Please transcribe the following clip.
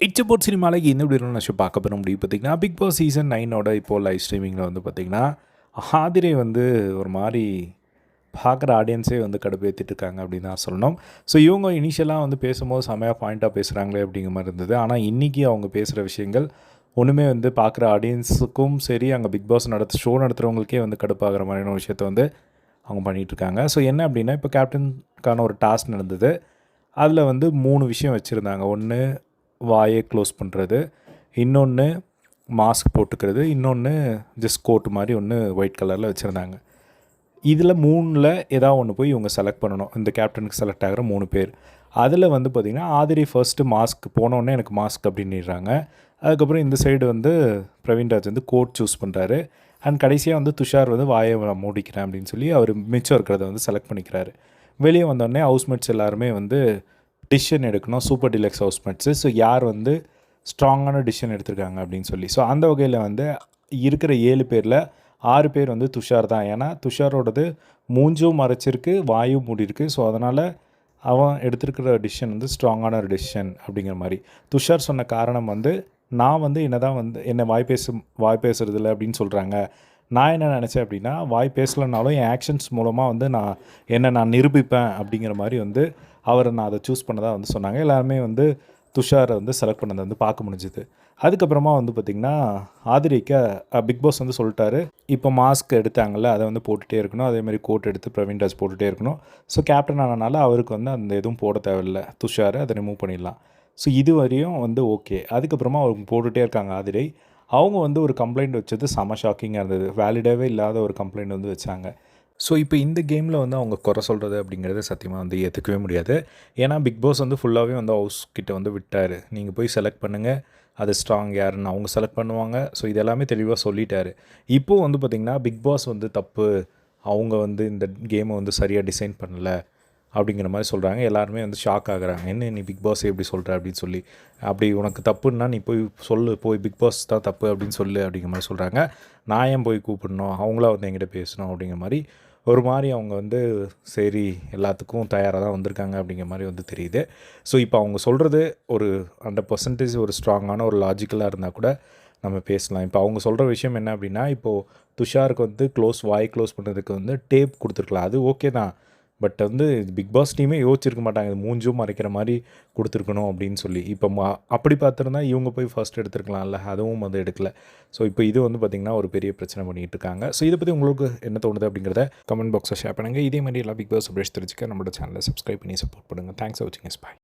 இச்சபோட் சினிமாவில் இந்த இப்படி நான் ஷோ பார்க்க போகிற முடியும் பார்த்தீங்கன்னா பிக் பாஸ் சீசன் நைனோட இப்போது லைவ் ஸ்ட்ரீமிங்கில் வந்து பார்த்திங்கன்னா ஆதிரை வந்து ஒரு மாதிரி பார்க்குற ஆடியன்ஸே வந்து கடுப்பேற்றிட்டு இருக்காங்க அப்படின்னு தான் சொல்லணும். ஸோ இவங்க இனிஷியலாக வந்து பேசும்போது செமையாக பாயிண்ட்டாக பேசுகிறாங்களே அப்படிங்கிற மாதிரி இருந்தது. ஆனால் இன்றைக்கி அவங்க பேசுகிற விஷயங்கள் ஒன்றுமே வந்து பார்க்குற ஆடியன்ஸுக்கும் சரி அங்கே பிக் பாஸ் நடத்து ஷோ நடத்துகிறவங்களுக்கே வந்து கடுப்பாகிற மாதிரியான விஷயத்த வந்து அவங்க பண்ணிகிட்ருக்காங்க ஸோ என்ன அப்படின்னா இப்போ கேப்டனுக்கான ஒரு டாஸ்க் நடந்தது. அதில் வந்து மூணு விஷயம் வச்சுருந்தாங்க. ஒன்று வாயை க்ளோஸ் பண்ணுறது இன்னொன்று மாஸ்க் போட்டுக்கிறது. இன்னொன்று ஜஸ்ட் கோட் மாதிரி ஒன்று ஒயிட் கலரில் வச்சுருந்தாங்க. இதில் மூணில் ஏதாவது ஒன்று போய் இவங்க செலக்ட் பண்ணணும். இந்த கேப்டனுக்கு செலக்ட் ஆகிற மூணு பேர். அதில் வந்து பார்த்திங்கன்னா ஆதிரி ஃபர்ஸ்ட்டு மாஸ்க் போனோடனே எனக்கு மாஸ்க் அப்படின்னுறாங்க. அதுக்கப்புறம் இந்த சைடு வந்து பிரவீன்ராஜ் வந்து கோட் சூஸ் பண்ணுறாரு அண்ட் கடைசியாக வந்து துஷார் வந்து வாயை நான் மூடிக்கிறேன் அப்படின்னு சொல்லி அவர் மிச்சம் இருக்கிறத வந்து செலக்ட் பண்ணிக்கிறாரு. வெளியே வந்தோடனே ஹவுஸ்மேட்ஸ் எல்லாருமே வந்து டிசிஷன் எடுக்கணும். சூப்பர் டிலக்ஸ் ஹவுஸ்மேட்ஸு ஸோ யார் வந்து ஸ்ட்ராங்கான டிசிஷன் எடுத்திருக்காங்க அப்படின்னு சொல்லி. ஸோ அந்த வகையில் வந்து இருக்கிற ஏழு பேரில் ஆறு பேர் வந்து துஷார் தான். ஏன்னா துஷாரோடது மூஞ்சும் மறைச்சிருக்கு வாயும் மூடிருக்கு ஸோ அதனால் அவன் எடுத்திருக்கிற டிசிஷன் வந்து ஸ்ட்ராங்கான ஒரு டிசிஷன் அப்படிங்கிற மாதிரி. துஷார் சொன்ன காரணம் வந்து நான் வந்து என்ன தான் வந்து என்னை வாய் பேசும் வாய் பேசுறதில்ல அப்படின்னு சொல்கிறாங்க நான் என்ன நினச்சேன் அப்படின்னா வாய் பேசலைனாலும் என் ஆக்ஷன்ஸ் மூலமாக வந்து நான் என்னை நான் நிரூபிப்பேன் அப்படிங்கிற மாதிரி வந்து அவரை நான் அதை சூஸ் பண்ணதாக வந்து சொன்னாங்க. எல்லாருமே வந்து துஷாரை வந்து செலக்ட் பண்ணதை வந்து பார்க்க முடிஞ்சுது. அதுக்கப்புறமா வந்து பார்த்திங்கன்னா ஆதிரிக்க பிக் பாஸ் வந்து சொல்லிட்டாரு. இப்போ மாஸ்க் எடுத்தாங்கல்ல அதை வந்து போட்டுகிட்டே இருக்கணும். அதேமாதிரி கோட் எடுத்து பிரவீன்ராஜ் போட்டுகிட்டே இருக்கணும். ஸோ கேப்டன் ஆனனால அவருக்கு வந்து அந்த எதுவும் போட தேவையில்லை. துஷார் அதை ரிமூவ் பண்ணிடலாம். ஸோ இது வரையும் வந்து ஓகே அதுக்கப்புறமா அவங்க போட்டுகிட்டே இருக்காங்க ஆதிரை. அவங்க வந்து ஒரு கம்ப்ளைண்ட் வச்சது செம ஷாக்கிங்காக இருந்தது. வேலிடாகவே இல்லாத ஒரு கம்ப்ளைண்ட் வந்து வச்சாங்க. ஸோ இப்போ இந்த கேமில் வந்து அவங்க குறை சொல்கிறது அப்படிங்கிறத சத்தியமாக வந்து ஏற்றுக்கவே முடியாது. ஏன்னா பிக் பாஸ் வந்து ஃபுல்லாகவே வந்து ஹவுஸ் கிட்ட வந்து விட்டார். நீங்கள் போய் செலக்ட் பண்ணுங்கள் அது ஸ்ட்ராங் யாருன்னு அவங்க செலக்ட் பண்ணுவாங்க. ஸோ இது எல்லாமே தெளிவாக சொல்லிட்டாரு. இப்போது வந்து பார்த்திங்கன்னா பிக் பாஸ் வந்து தப்பு. அவங்க வந்து இந்த கேமை வந்து சரியாக டிசைன் பண்ணலை அப்படிங்கிற மாதிரி சொல்கிறாங்க எல்லாருமே வந்து ஷாக் ஆகுறாங்க. என்ன நீ பிக் பாஸ் எப்படி சொல்கிற அப்படின்னு சொல்லி. அப்படி உனக்கு தப்புன்னா நீ போய் சொல்லு. போய் பிக் பாஸ் தான் தப்பு அப்படின்னு சொல்லு அப்படிங்கிற மாதிரி சொல்கிறாங்க நான் ஏன் போய் கூப்பிடணும்? அவங்களா வந்து என்கிட்ட பேசணும் அப்படிங்கிற மாதிரி ஒரு மாதிரி அவங்க வந்து சரி எல்லாத்துக்கும் தயாராக தான் வந்திருக்காங்க அப்படிங்கிற மாதிரி வந்து தெரியுது. ஸோ இப்போ அவங்க சொல்கிறது ஒரு ஹண்ட்ரட் பர்சன்டேஜ் ஒரு ஸ்ட்ராங்கான ஒரு லாஜிக்கலாக இருந்தால் கூட நம்ம பேசலாம். இப்போ அவங்க சொல்கிற விஷயம் என்ன அப்படின்னா இப்போது துஷாருக்கு வந்து க்ளோஸ் வாய் க்ளோஸ் பண்ணுறதுக்கு வந்து டேப் கொடுத்துருக்கலாம். அது ஓகே தான். பட் வந்து பிக் பாஸ் டீமே யோசிச்சிருக்க மாட்டாங்க. இது மூஞ்சும் மறைக்கிற மாதிரி கொடுத்துருக்கணும் அப்படின்னு சொல்லி. இப்போ மா அப்படி பார்த்துருந்தா இவங்க போய் ஃபர்ஸ்ட் எடுத்துருக்கலாம்ல. அதுவும் வந்து எடுக்கல. ஸோ இப்போ இது வந்து பார்த்திங்கன்னா ஒரு பெரிய பிரச்சனை பண்ணிகிட்டு இருக்காங்க ஸோ இதை பற்றி உங்களுக்கு என்ன தோணுது அப்படிங்கிறத கமெண்ட் பாக்ஸில் ஷேர் பண்ணுங்கள் இதே மாதிரி எல்லா பிக் பாஸ் அப்டேட்ஸ் தெரிஞ்சுக்க நம்மளோட சேனலை சப்ஸ்கிரைப் பண்ணி சப்போர்ட் பண்ணுங்கள் தேங்க்ஸ் ஃபார் வாட்சிங் எஸ் பாய்